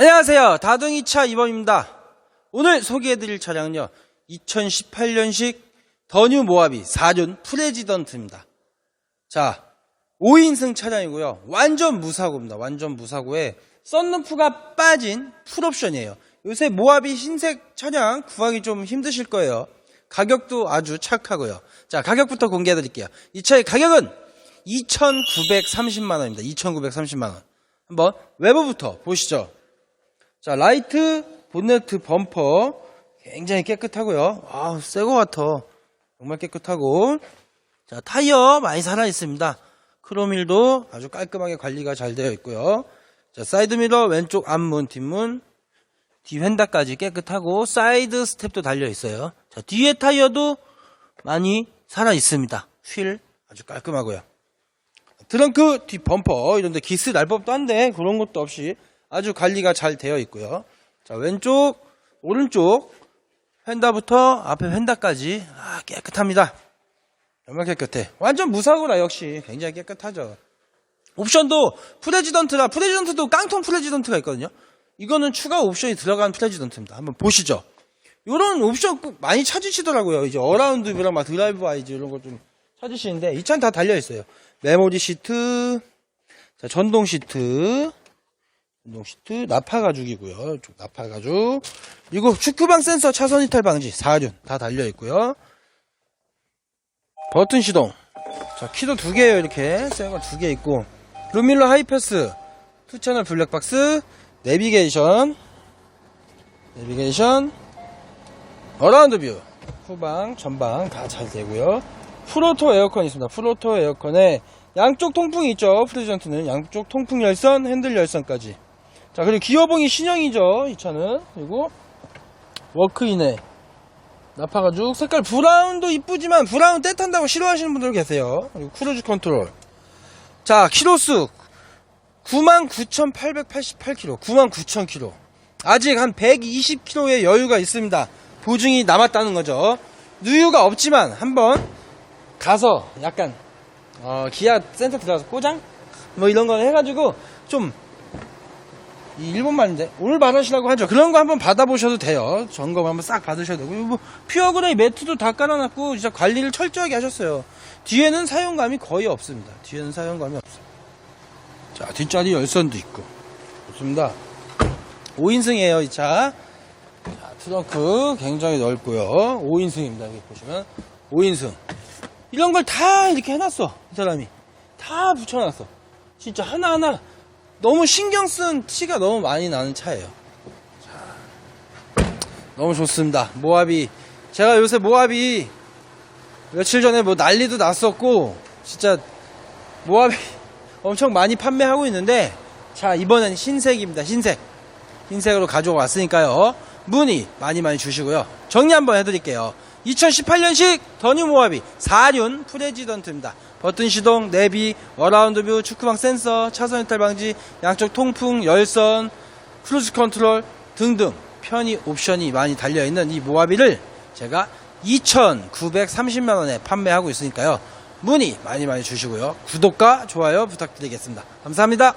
안녕하세요. 다둥이차 이범입니다. 오늘 소개해드릴 차량은요. 2018년식 더뉴 모하비 4륜 프레지던트입니다. 자, 5인승 차량이고요. 완전 무사고입니다. 완전 무사고에 썬루프가 빠진 풀옵션이에요. 요새 모하비 흰색 차량 구하기 좀 힘드실 거예요. 가격도 아주 착하고요. 자, 가격부터 공개해드릴게요. 이 차의 가격은 2,930만 원입니다. 2,930만 원. 한번 외부부터 보시죠. 자, 라이트, 본네트, 범퍼 굉장히 깨끗하고요. 아, 새거 같아. 정말 깨끗하고. 자, 타이어 많이 살아 있습니다. 크로밀도 아주 깔끔하게 관리가 잘 되어 있고요. 자, 사이드 미러 왼쪽 앞문, 뒷문, 뒤 휀다까지 깨끗하고 사이드 스텝도 달려 있어요. 자, 뒤에 타이어도 많이 살아 있습니다. 휠 아주 깔끔하고요. 트렁크 뒷 범퍼 이런데 기스 날 법도 한데 그런 것도 없이 아주 관리가 잘 되어 있고요. 자 왼쪽 오른쪽 휀다부터 앞에 휀다까지 아, 깨끗합니다. 정말 깨끗해. 완전 무사고라 역시 굉장히 깨끗하죠. 옵션도 프레지던트라 프레지던트도 깡통 프레지던트가 있거든요. 이거는 추가 옵션이 들어간 프레지던트입니다. 한번 보시죠. 이런 옵션 꼭 많이 찾으시더라고요. 이제 어라운드 뷰랑 막 드라이브 아이즈 이런 거좀 찾으시는데 이 차는 다 달려 있어요. 메모리 시트, 자, 전동 시트, 전동 시트, 나파 가죽이고요. 이쪽 나파 가죽. 그리고 축구방 센서 차선 이탈 방지 4륜 다 달려 있고요. 버튼 시동. 자, 키도 두 개예요. 이렇게 센거 두 개 있고. 루밀러 하이패스, 투 채널 블랙박스, 내비게이션, 내비게이션, 어라운드 뷰, 후방, 전방 다 잘 되고요. 풀오토 에어컨 있습니다. 풀오토 에어컨에 양쪽 통풍이 있죠. 프레젠트는 양쪽 통풍 열선, 핸들 열선까지. 자, 그리고 기어봉이 신형이죠. 이 차는. 그리고 워크인에 나파가죽 색깔 브라운도 이쁘지만 브라운 때 탄다고 싫어하시는 분들 계세요. 그리고 크루즈 컨트롤. 자, 키로수 99,888km, 99,000km. 아직 한 120km의 여유가 있습니다. 보증이 남았다는 거죠. 누유가 없지만 한번 가서 약간 어, 기아 센터 들어가서 꼬장 뭐 이런 거 해가지고 좀 이 일본 말인데 올바르시라고 하죠. 그런 거 한번 받아보셔도 돼요. 점검 한번 싹 받으셔도 되고 뭐 퓨어그레이 매트도 다 깔아놨고 진짜 관리를 철저하게 하셨어요. 뒤에는 사용감이 거의 없습니다. 뒤에는 사용감이 없어요. 자 뒷자리 열선도 있고 좋습니다. 5인승이에요 이 차. 자, 트렁크 굉장히 넓고요. 5인승입니다. 여기 보시면 5인승. 이런 걸 다 이렇게 해놨어. 이 사람이. 다 붙여놨어. 진짜 하나하나 너무 신경 쓴 티가 너무 많이 나는 차예요. 자, 너무 좋습니다. 모하비. 제가 요새 모하비 며칠 전에 뭐 난리도 났었고, 진짜 모하비 엄청 많이 판매하고 있는데, 자, 이번엔 흰색입니다. 흰색. 흰색으로 가져와 왔으니까요. 문의 많이 많이 주시고요. 정리 한번 해드릴게요. 2018년식 더뉴 모하비 4륜 프레지던트입니다. 버튼 시동, 내비, 어라운드 뷰, 축구방 센서, 차선 이탈 방지, 양쪽 통풍, 열선, 크루즈 컨트롤 등등 편의 옵션이 많이 달려있는 이 모하비를 제가 2,930만원에 판매하고 있으니까요. 문의 많이 많이 주시고요. 구독과 좋아요 부탁드리겠습니다. 감사합니다.